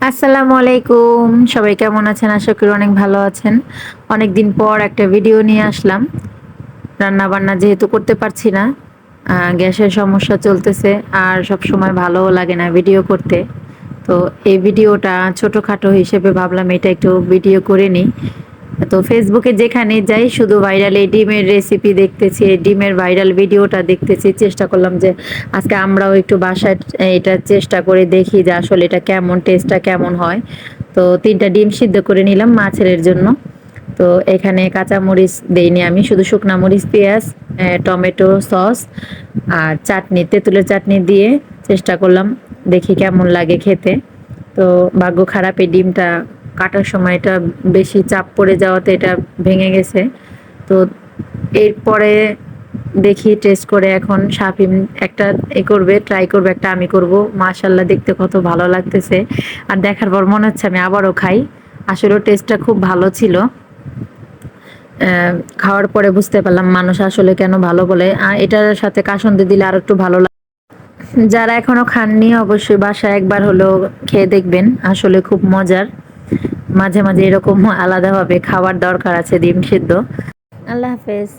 আসসালামু আলাইকুম সবাই কেমন আছেন? আশা করি অনেক ভালো আছেন। অনেক দিন পর একটা ভিডিও নিয়ে আসলাম। রান্না বান্না যেহেতু করতে পারছি না গ্যাসের সমস্যা চলতেছে আর সব সময় ভালোও লাগে না ভিডিও করতে। তো এই ভিডিওটা ছোটোখাটো হিসেবে ভাবলাম এটা একটু ভিডিও করে নিই। তো ফেসবুকে যেখানে যাই, শুধু ভাইরাল এই ডিমের রেসিপি দেখতেছি, এই ডিমের ভাইরাল ভিডিওটা দেখতেছি। চেষ্টা করলাম যে আজকে আমরাও একটু বাসায় এটা চেষ্টা করে দেখি যে আসলে এটা কেমন টেস্টটা কেমন হয়। তো তিনটা ডিম সিদ্ধ করে নিলাম মাছের জন্য। তো এখানে কাঁচা মরিচ দেইনি আমি, শুধু শুকনা মরিচ, পেঁয়াজ টমেটো সস আর চাটনি, তেঁতুলের চাটনি দিয়ে চেষ্টা করলাম দেখি কেমন লাগে খেতে। তো ভাগ্য খারাপ এই ডিমটা কাটার সময় এটা বেশি চাপ পড়ে যাওয়াতে এটা ভেঙে গেছে। তো এরপরে দেখি টেস্ট করে এখন শাফিম একটা এ করবে ট্রাই করবে, একটা আমি করব। মাশাল্লাহ দেখতে কত ভালো লাগতেছে। আর দেখার পর মনে হচ্ছে আমি আবারও খাই। আসলে টেস্টটা খুব ভালো ছিল। খাওয়ার পরে বুঝতে পারলাম মানুষ আসলে কেন ভালো বলে। এটার সাথে কাসন্দি দিলে আর একটু ভালো লাগে যারা এখনও খাননি অবশ্যই বাসায় একবার হলো খেয়ে দেখবেন। আসলে খুব মজার। মাঝে মাঝে এরকম আলাদাভাবে খাবার দরকার আছে ডিম সিদ্ধ। আল্লাহ হাফেজ।